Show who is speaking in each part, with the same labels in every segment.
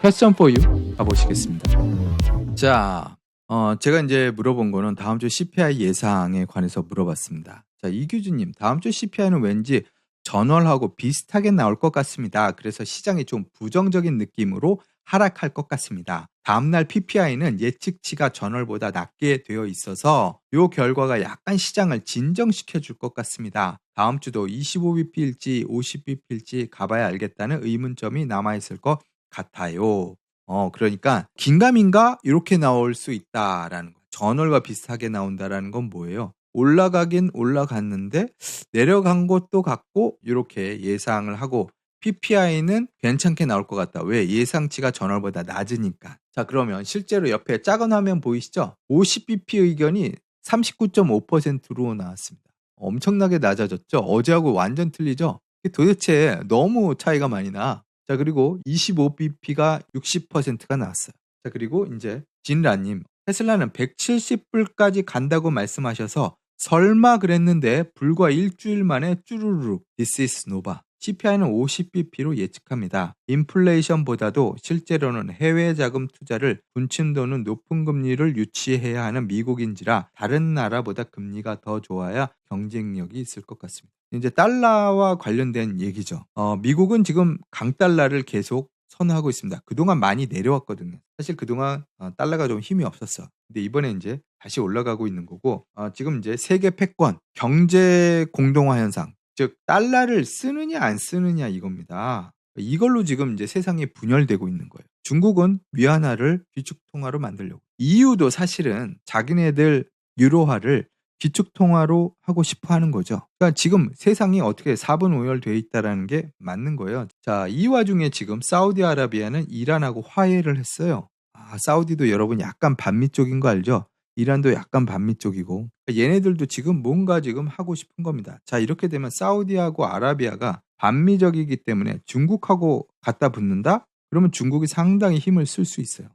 Speaker 1: 패션 포유 가보시겠습니다. 자, 어, 제가 이제 물어본 거는 다음 주 CPI 예상에 관해서 물어봤습니다. 자, 이규주님, 다음 주 CPI는 왠지 전월하고 비슷하게 나올 것 같습니다. 그래서 시장이 좀 부정적인 느낌으로 하락할 것 같습니다. 다음날 PPI는 예측치가 전월보다 낮게 되어 있어서 이 결과가 약간 시장을 진정시켜 줄 것 같습니다. 다음 주도 25bp일지 50bp일지 가봐야 알겠다는 의문점이 남아있을 것 같아요. 어, 그러니까 긴가민가 이렇게 나올 수 있다라는 거. 전월과 비슷하게 나온다라는 건 뭐예요? 올라가긴 올라갔는데 내려간 것도 같고 이렇게 예상을 하고 PPI는 괜찮게 나올 것 같다. 왜? 예상치가 전월보다 낮으니까. 자, 그러면 실제로 옆에 작은 화면 보이시죠? 50bp 의견이 39.5%로 나왔습니다. 엄청나게 낮아졌죠? 어제하고 완전 틀리죠? 도대체 너무 차이가 많이 나. 자, 그리고 25bp가 60%가 나왔어요. 자, 그리고 이제 진라님. 테슬라는 170불까지 간다고 말씀하셔서 설마 그랬는데 불과 일주일 만에 쭈루룩 This is Nova. CPI는 50bp로 예측합니다. 인플레이션보다도 실제로는 해외 자금 투자를 분침도는 높은 금리를 유치해야 하는 미국인지라 다른 나라보다 금리가 더 좋아야 경쟁력이 있을 것 같습니다. 이제 달러와 관련된 얘기죠. 어, 미국은 지금 강달러를 계속 선호하고 있습니다. 그동안 많이 내려왔거든요. 사실 그동안 어, 달러가 좀 힘이 없었어. 근데 이번에 이제 다시 올라가고 있는 거고 어, 지금 이제 세계 패권 경제 공동화 현상 즉 달러를 쓰느냐 안 쓰느냐 이겁니다. 이걸로 지금 이제 세상이 분열되고 있는 거예요. 중국은 위안화를 비축 통화로 만들려고. EU도 사실은 자기네들 유로화를 기축통화로 하고 싶어 하는 거죠. 그러니까 지금 세상이 어떻게 4분 오열돼 있다라는 게 맞는 거예요. 자, 이 와중에 지금 사우디아라비아는 이란하고 화해를 했어요. 아, 사우디도 여러분 약간 반미 쪽인 거 알죠? 이란도 약간 반미 쪽이고 그러니까 얘네들도 지금 뭔가 지금 하고 싶은 겁니다. 자 이렇게 되면 사우디하고 아라비아가 반미적이기 때문에 중국하고 갖다 붙는다? 그러면 중국이 상당히 힘을 쓸 수 있어요.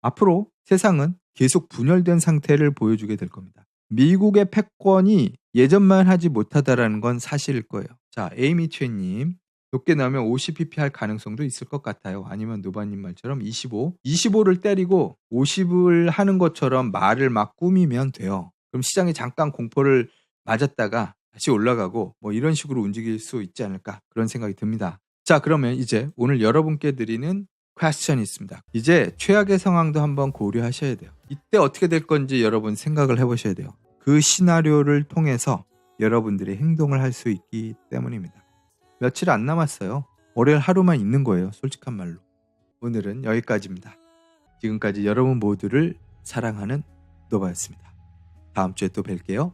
Speaker 1: 앞으로 세상은 계속 분열된 상태를 보여주게 될 겁니다. 미국의 패권이 예전만 하지 못하다라는 건 사실일 거예요. 자, 에이미 최님. 높게 나오면 50pp 할 가능성도 있을 것 같아요. 아니면 노바님 말처럼 25. 25를 때리고 50을 하는 것처럼 말을 막 꾸미면 돼요. 그럼 시장이 잠깐 공포를 맞았다가 다시 올라가고 뭐 이런 식으로 움직일 수 있지 않을까 그런 생각이 듭니다. 자, 그러면 이제 오늘 여러분께 드리는 퀘스천이 있습니다. 이제 최악의 상황도 한번 고려하셔야 돼요. 이때 어떻게 될 건지 여러분 생각을 해보셔야 돼요. 그 시나리오를 통해서 여러분들이 행동을 할 수 있기 때문입니다. 며칠 안 남았어요. 월요일 하루만 있는 거예요. 솔직한 말로. 오늘은 여기까지입니다. 지금까지 여러분 모두를 사랑하는 노바였습니다. 다음 주에 또 뵐게요.